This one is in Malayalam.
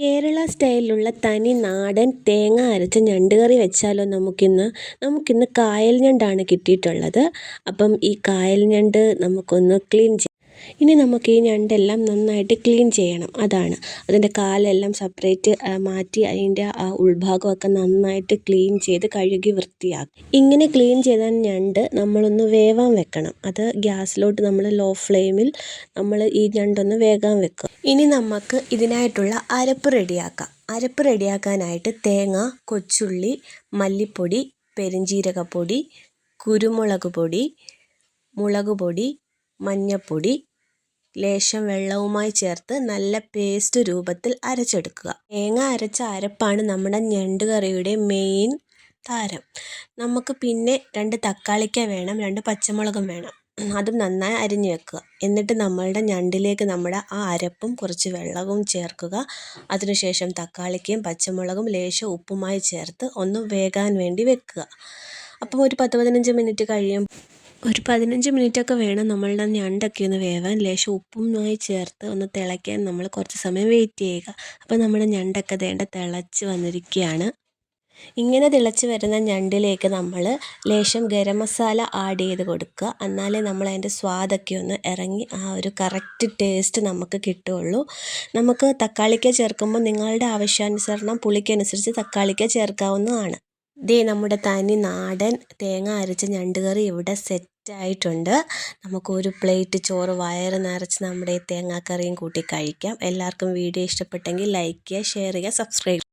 കേരള സ്റ്റൈലിലുള്ള തനി നാടൻ തേങ്ങ അരച്ച ഞണ്ട് കറി വെച്ചാലോ നമുക്കിന്ന്? നമുക്കിന്ന് കായൽ ഞണ്ടാണ് കിട്ടിയിട്ടുള്ളത്. അപ്പം ഈ കായൽ ഞണ്ട് നമുക്കൊന്ന് ക്ലീൻ ചെയ്യാം ഇനി നമുക്ക് ഈ ഞണ്ടെല്ലാം നന്നായിട്ട് ക്ലീൻ ചെയ്യണം. അതാണ്. അതിന്റെ കാലെല്ലാം സെപ്പറേറ്റ് മാറ്റി അതിന്റെ ആ ഉൾഭാഗമൊക്കെ നന്നായിട്ട് ക്ലീൻ ചെയ്ത് കഴുകി വൃത്തിയാക്കും. ഇങ്ങനെ ക്ലീൻ ചെയ്ത ഞണ്ട് നമ്മളൊന്ന് വേവാൻ വെക്കണം. അത് ഗ്യാസിലോട്ട് നമ്മൾ ലോ ഫ്ലെയിമിൽ നമ്മൾ ഈ ഞണ്ടൊന്ന് വേകാൻ വെക്കുക. ഇനി നമുക്ക് ഇതിനായിട്ടുള്ള അരപ്പ് റെഡിയാക്കാം. അരപ്പ് റെഡിയാക്കാനായിട്ട് തേങ്ങ കൊച്ചുള്ളി മല്ലിപ്പൊടി പെരിഞ്ജീരകപ്പൊടി കുരുമുളക് പൊടി മുളക് പൊടി മഞ്ഞൾപ്പൊടി ലേശം വെള്ളവുമായി ചേർത്ത് നല്ല പേസ്റ്റ് രൂപത്തിൽ അരച്ചെടുക്കുക. തേങ്ങ അരച്ച അരപ്പാണ് നമ്മുടെ ഞണ്ട് കറിയുടെ മെയിൻ താരം. നമുക്ക് പിന്നെ രണ്ട് തക്കാളിക്ക വേണം രണ്ട് പച്ചമുളകും വേണം. അതും നന്നായി അരിഞ്ഞ് വെക്കുക. എന്നിട്ട് നമ്മളുടെ ഞണ്ടിലേക്ക് നമ്മുടെ ആ അരപ്പും കുറച്ച് വെള്ളവും ചേർക്കുക. അതിനുശേഷം തക്കാളിക്കയും പച്ചമുളകും ലേശം ഉപ്പുമായി ചേർത്ത് ഒന്ന് വേകാൻ വേണ്ടി വെക്കുക. അപ്പം ഒരു പത്ത് പതിനഞ്ച് മിനിറ്റ് കഴിയും ഒരു പതിനഞ്ച് മിനിറ്റൊക്കെ വേണം നമ്മളുടെ ഞണ്ടൊക്കെ ഒന്ന് വേവാൻ. ലേശം ഉപ്പുമായി ചേർത്ത് ഒന്ന് തിളയ്ക്കാൻ നമ്മൾ കുറച്ച് സമയം വെയിറ്റ് ചെയ്യുക. അപ്പോൾ നമ്മുടെ ഞണ്ടൊക്കെ ദേണ്ട തിളച്ച് വന്നിരിക്കുകയാണ്. ഇങ്ങനെ തിളച്ച് വരുന്ന ഞണ്ടിലേക്ക് നമ്മൾ ലേശം ഗരം മസാല ആഡ് ചെയ്ത് കൊടുക്കുക. എന്നാലേ നമ്മൾ അതിന്റെ സ്വാദൊക്കെ ഒന്ന് ഇറങ്ങി ആ ഒരു കറക്റ്റ് ടേസ്റ്റ് നമുക്ക് കിട്ടുകയുള്ളൂ. നമുക്ക് തക്കാളിക്ക ചേർക്കുമ്പോൾ നിങ്ങളുടെ ആവശ്യാനുസരണം പുളിക്കനുസരിച്ച് തക്കാളിക്ക ചേർക്കാവുന്നതാണ്. ദേ നമ്മുടെ തനി നാടൻ തേങ്ങ അരച്ച ഞണ്ട് കറി ഇവിടെ സെറ്റായിട്ടുണ്ട് നമുക്ക് ഒരു പ്ലേറ്റ് ചോറ് വയറ് നിറച്ച് നമ്മുടെ തേങ്ങാക്കറിയും കൂട്ടി കഴിക്കാം. എല്ലാവർക്കും വീഡിയോ ഇഷ്ടപ്പെട്ടെങ്കിൽ ലൈക്ക് ചെയ്യുക ഷെയർ ചെയ്യുക സബ്സ്ക്രൈബ്